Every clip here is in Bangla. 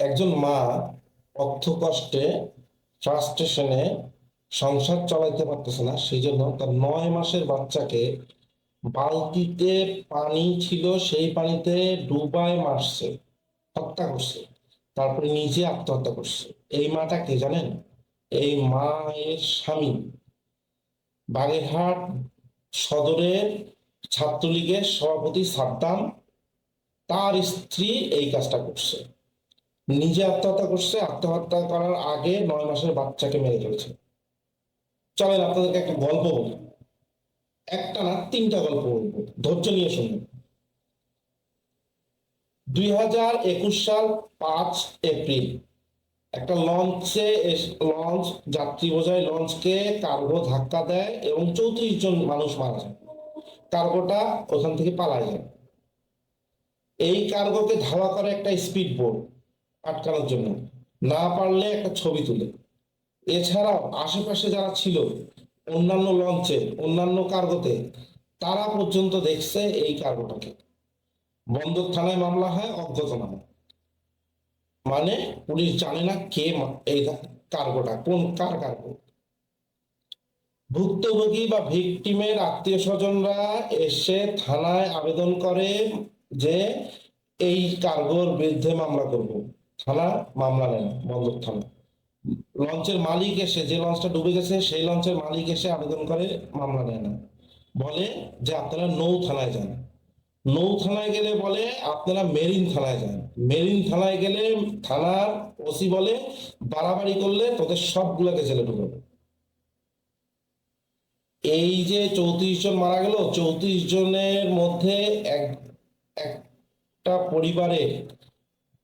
একজন মা অর্থ কষ্টে ফ্রাস্ট্রেশনে সংসার চালাইতে পারতেছে না সেই জন্য তার নয় মাসের বাচ্চাকে বালতিতে পানি ছিল, সেই পানিতে ডুবায় মারছে, হত্যা করছে, তারপরে নিজে আত্মহত্যা করছে। এই মাটা কে জানেন? এই মায়ের স্বামী। বাগেরহাট সদরের ছাত্রলীগের সভাপতি সাদ্দাম, তার স্ত্রী এই কাজটা করছে। নিজে আত্মহত্যা করছে, আত্মহত্যা করার আগে নয় মাসের বাচ্চাকে মেরে ফেলছে। চলেন আপনাদেরকে একটা গল্প বলি। একটা না, তিনটা গল্প বলব। ধৈর্য নিয়ে শুনবেন দুই হাজার একুশ সাল পাঁচ এপ্রিল, একটা লঞ্চে লঞ্চ, যাত্রী বোঝাই লঞ্চকে কার্গো ধাক্কা দেয় এবং চৌত্রিশ জন মানুষ মারা যায়। কার্গোটা ওখান থেকে পালায় যায়। এই কার্গোকে ধাওয়া করে একটা স্পিড বোট আটকানোর জন্য। না পারলে একটা ছবি তুলে। এছাড়াও আশেপাশে যারা ছিল, অন্যান্য লঞ্চে, অন্যান্য কার্গোতে, তারা পর্যন্ত দেখছে এই কার্গোটাকে। বন্দর থানায় মামলা হয় অজ্ঞাতনামা মানে পুলিশ জানে না কে এই কার্গোটা, কোন কার কার্গো। ভুক্তভোগী বা ভিকটিমের আত্মীয় স্বজনরা এসে থানায় আবেদন করে যে এই কার্গোর বিরুদ্ধে মামলা করব। থানা মামলা নেয় না, বন্দর থানা লঞ্চের মালিক এসে যে লঞ্চটা ডুবে গেছে সেই লঞ্চের মালিক এসে আবেদন করে মামলা নেয় না। বলে যে আপনারা নৌ থানায় যান। নৌ থানায় গেলে বলে আপনারা মেরিন থানায় যান। মেরিন থানায় গেলে থানার ওসি বলে বাড়াবাড়ি করলে তোদের সবগুলোকে জেলে ঢুকাবে। এই যে চৌত্রিশ জন মারা গেল চৌত্রিশ জনের মধ্যে এক একটা পরিবারে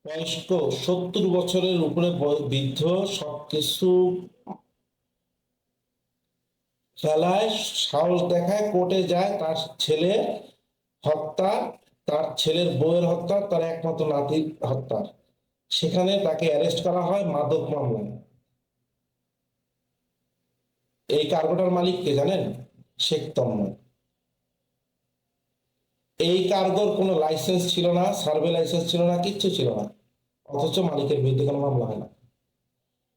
বয়স্ক সত্তর বছরের উপরে বৃদ্ধ সবকিছু খেলায় সাহস দেখায়, কোর্টে যায়, তার ছেলে হত্যা, তার ছেলের বউয়ের হত্যা, তার একমাত্র নাতির হত্যা। সেখানে তাকে অ্যারেস্ট করা হয় মাদক মামলায়। এই কার্গোটার মালিক কে জানেন? শেখ তন্ময় এই কার্গোর কোনো লাইসেন্স ছিল না সার্ভে লাইসেন্স ছিল না, কিচ্ছু ছিল না। অথচ মালিকের বিরুদ্ধে কোনো মামলা হয় না।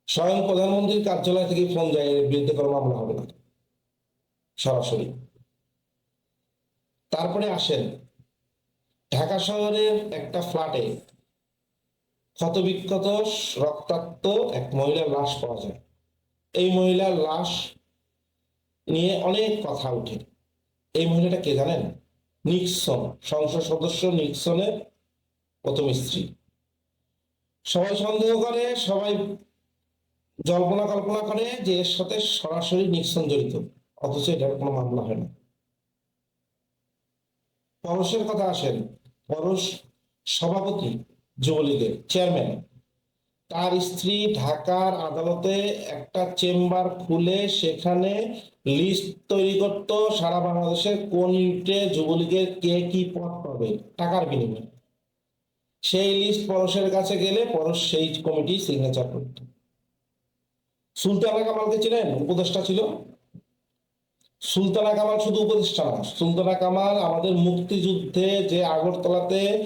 স্বয়ং প্রধানমন্ত্রীর কার্যালয় থেকে ফোন যায়, এর বিরুদ্ধে কোনো মামলা হবে না। সরাসরি। তারপরে আসেন। ঢাকা শহরের একটা ফ্ল্যাটে ক্ষতবিক্ষত, রক্তাক্ত এক মহিলার লাশ পাওয়া যায়। এই মহিলার লাশ নিয়ে অনেক কথা উঠে এই মহিলাটা কে জানেন? নিক্সন, সংসদ সদস্য নিক্সনের প্রথম স্ত্রী। সবাই সন্দেহ করে, সবাই জল্পনা কল্পনা করে যে এর সাথে সরাসরি নিক্সন জড়িত, অথচ এটার কোনো মামলা হয় না। পরশের কথা আসেন, পরশ সভাপতি যুবলীগের চেয়ারম্যান তার স্ত্রী ঢাকার আদালতে একটা চেম্বার খুলে সেখানে লিস্ট তৈরি করতো, সারা বাংলাদেশের কোন ইউনিটে যুবলীগের কে কি পদ পাবে, টাকার বিনিময়ে। সেই লিস্ট পরশের কাছে গেলে পরশ সেই কমিটি সিগনেচার করত। সুলতানা কামালকে চিনেন? উপদেষ্টা ছিল। সুলতানা কামাল শুধু উপদেষ্টা না, সুলতানা কামাল আমাদের মুক্তিযুদ্ধে যে আগরতলাতে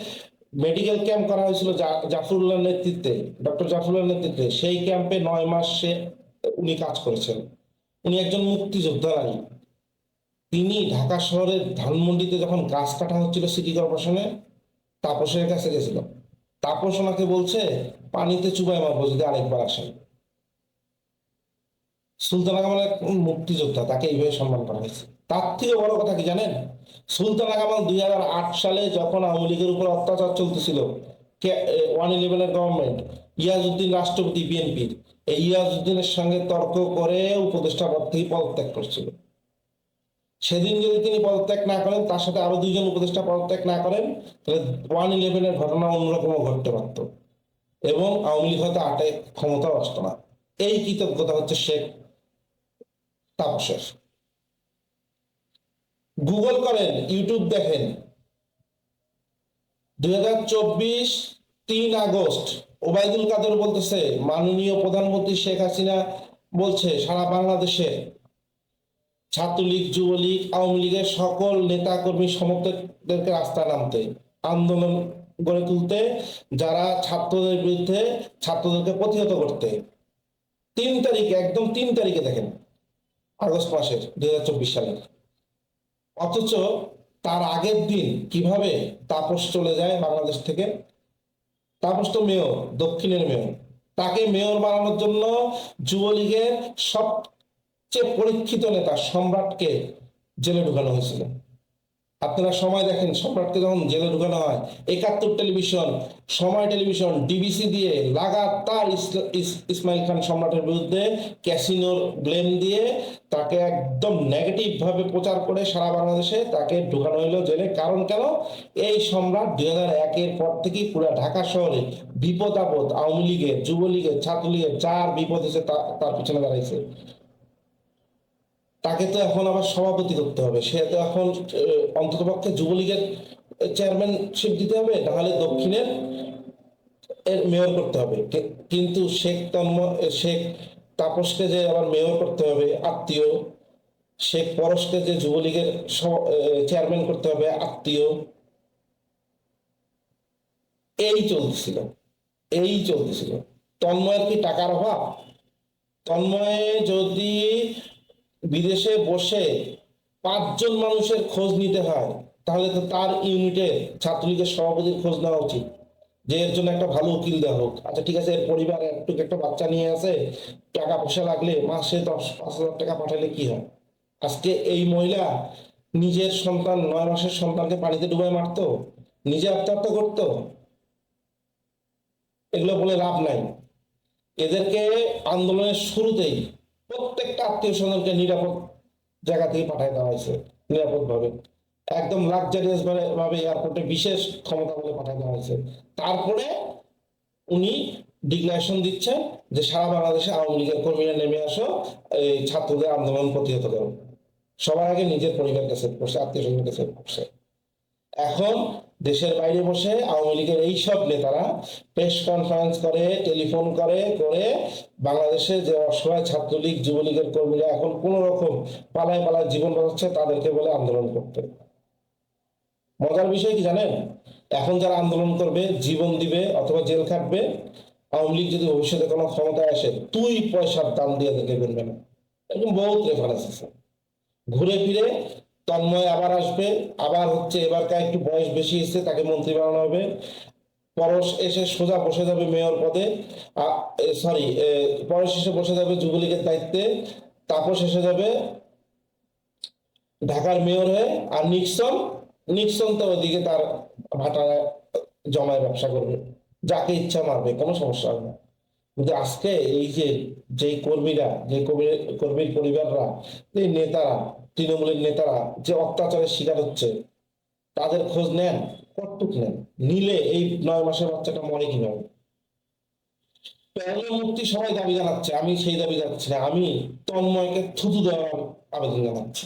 মেডিকেল ক্যাম্প করা হয়েছিল জা- জাফরুল্লাহর নেতৃত্বে ডক্টর জাফরুল্লাহ নেতৃত্বে, সেই ক্যাম্পে নয় মাস সে, উনি কাজ করেছেন। উনি একজন মুক্তিযোদ্ধা নারী তিনি ঢাকা শহরের ধানমন্ডিতে যখন গাছ কাটা হচ্ছিল সিটি কর্পোরেশনে তাপসের কাছে গেছিল। তাপস ওনাকে বলছে, পানিতে চুবাই মারবো যদি আরেকবার আসেন। সুলতানা কামাল এক মুক্তিযোদ্ধা, তাকে এইভাবে সম্মান করা হয়েছে। তার থেকে বড় কথা কি জানেন? সুলতানা কামাল দুই হাজার আট সালে যখন আওয়ামী লীগের উপর অত্যাচার চলতেছিল ওয়ান ইলেভেনের গভর্নমেন্ট ইয়াজউদ্দিন রাষ্ট্রপতি বিএনপির, এই ইয়াজউদ্দিনের সঙ্গে তর্ক করে উপদেষ্টা পদ থেকে পদত্যাগ করছিল। সেদিন যদি তিনি পদত্যাগ না করেন, তার সাথে আরও দুইজন উপদেষ্টা পদত্যাগ না করেন, তাহলে ওয়ান ইলেভেনের ঘটনা অন্যরকম ঘটতে পারত। এবং আওয়ামী লীগ হয়তো আটে ক্ষমতাও আসতো না। এই কৃতজ্ঞতা হচ্ছে শেখ তাপসের। গুগল করেন ইউটিউব দেখেন। দুই হাজার চব্বিশ তিন আগস্ট, ওবায়দুল কাদের বলতেছে, মাননীয় প্রধানমন্ত্রী শেখ হাসিনা বলছে, সারা বাংলাদেশে ছাত্রলীগ, যুবলীগ, আওয়ামী লীগের সকল নেতা কর্মী সমর্থকদেরকে রাস্তায় নামতে, আন্দোলন গড়ে তুলতে, যারা ছাত্রদের বিরুদ্ধে ছাত্রদেরকে প্রতিহত করতে। তিন তারিখে, একদম তিন তারিখে দেখেন, আগস্ট মাসের দুই হাজার চব্বিশ সালের অথচ তার আগের দিন কীভাবে তাপস চলে যায় বাংলাদেশ থেকে? তাপস তো মেয়র, দক্ষিণের মেয়র। তাকে মেয়র বানানোর জন্য যুবলীগের সবচেয়ে পরীক্ষিত নেতা সম্রাটকে জেলে ঢুকানো হয়েছিল। আপনারা সময় দেখেন, সম্রাটকে যখন জেলে ঢুকানো হয়, একাত্তর টেলিভিশন, সময় টেলিভিশন, ডিবিসি দিয়ে লাগাতার ইসমাইল খান সম্রাটের বিরুদ্ধে ক্যাসিনোর ব্লেম দিয়ে তাকে একদম নেগেটিভ ভাবে প্রচার করে সারা বাংলাদেশে তাকে ঢুকানো হইল জেলে। কারণ কেন? এই সম্রাট দুই হাজার একের পর থেকেই পুরো ঢাকা শহরে বিপদ আপদ, আওয়ামী লীগের, যুবলীগের, ছাত্রলীগের যার বিপদ হয়েছে তার পিছনে দাঁড়াইছে। তাকে তো এখন আবার সভাপতি করতে হবে। সে তো এখন অন্তত পক্ষে যুবলীগের চেয়ারম্যানশিপ দিতে হবে, নাহলে দক্ষিণের এর মেয়র করতে হবে। কিন্তু শেখ তন্ম শেখ তাপসকে যে আবার মেয়র করতে হবে, আত্মীয়, শেখ পরশকে যে যুবলীগের চেয়ারম্যান করতে হবে, আত্মীয়, এই চলতেছিল। এই চলতেছিল। তন্ময়ের কি টাকার অভাব? তন্ময়ে যদি বিদেশে বসে পাঁচজন মানুষের খোঁজ নিতে হয়, তাহলে তো তার ইউনিটে ছাত্রলীগের সভাপতির খোঁজ নেওয়া উচিত। যে এর জন্য একটা ভালো উকিল দেওয়া হোক। আচ্ছা ঠিক আছে, এর পরিবার একটু একটা বাচ্চা নিয়ে আসে, টাকা পয়সা লাগলে মাসে দশ পাঁচ হাজার টাকা পাঠালে কি হয়? আজকে এই মহিলা নিজের সন্তান, নয় মাসের সন্তানকে পানিতে ডুবাই মারতো, নিজে আত্মহত্যা করতো। এগুলো বলে লাভ নাই। এদেরকে আন্দোলনের শুরুতেই আত্মীয় স্বজনকে নিরাপদ জায়গা থেকে পাঠিয়ে দেওয়া হয়েছে নিরাপদ ভাবে একদম লাক্সারিয়াস ভাবে এয়ারপোর্টে বিশেষ ক্ষমতা বলে পাঠিয়ে দেওয়া হয়েছে। তারপরে উনি ডিক্লারেশন দিচ্ছেন যে সারা বাংলাদেশে আওয়ামী লীগের কর্মীরা নেমে আসো, এই ছাত্রদের আন্দোলন প্রতিহত করো। সবার আগে নিজের পরিবারকে সেট করছে আত্মীয় স্বজনকে সেট করছে। এখন দেশের বাইরে বসে আওয়ামী লীগের এই সব নেতারা প্রেস কনফারেন্স করে, টেলিফোন করে করে বাংলাদেশে যে অসহায় ছাত্রলীগ, যুবলীগের কর্মীরা এখন কোন রকম পালায় পালায় জীবন বাঁচাচ্ছে তাদেরকে বলে আন্দোলন করতে। মজার বিষয় কি জানেন? এখন যারা আন্দোলন করবে, জীবন দিবে অথবা জেল খাটবে, আওয়ামী লীগ যদি ভবিষ্যতে কোনো ক্ষমতায় আসে, তুই পয়সার দাম দিয়ে দেখে বেরবে না এরকম বহুত রেফারেন্স আছে। ঘুরে ফিরে তন্ময় আবার আসবে। আবার হচ্ছে এবারকার একটু বয়স বেশি এসছে, তাকে মন্ত্রী বানানো হবে। পরশ এসে সোজা বসে যাবে মেয়র পদে। সরি পরশ এসে বসে যাবে যুবলীগের দায়িত্বে। তাপস এসে যাবে ঢাকার মেয়র হয়ে। আর নিক্সন নিক্সন তো ওদিকে তার ভাটা জমায় ব্যবসা করবে। যাকে ইচ্ছা মারবে, কোনো সমস্যা হবে না। কিন্তু আজকে এই যে, যেই কর্মীরা, যে কর্মী- কর্মীর পরিবাররা, এই নেতারা তৃণমূলের নেতারা যে অত্যাচারের শিকার হচ্ছে, তাদের খোঁজ নেন কতটুক নেন। নিলে এই নয় মাসের বাচ্চাটা মরে কীভাবে প্যানেল মুক্তি সবাই দাবি জানাচ্ছে, আমি সেই দাবি জানাচ্ছি না। আমি তন্ময়কে থুতু দেওয়ার আবেদন জানাচ্ছি।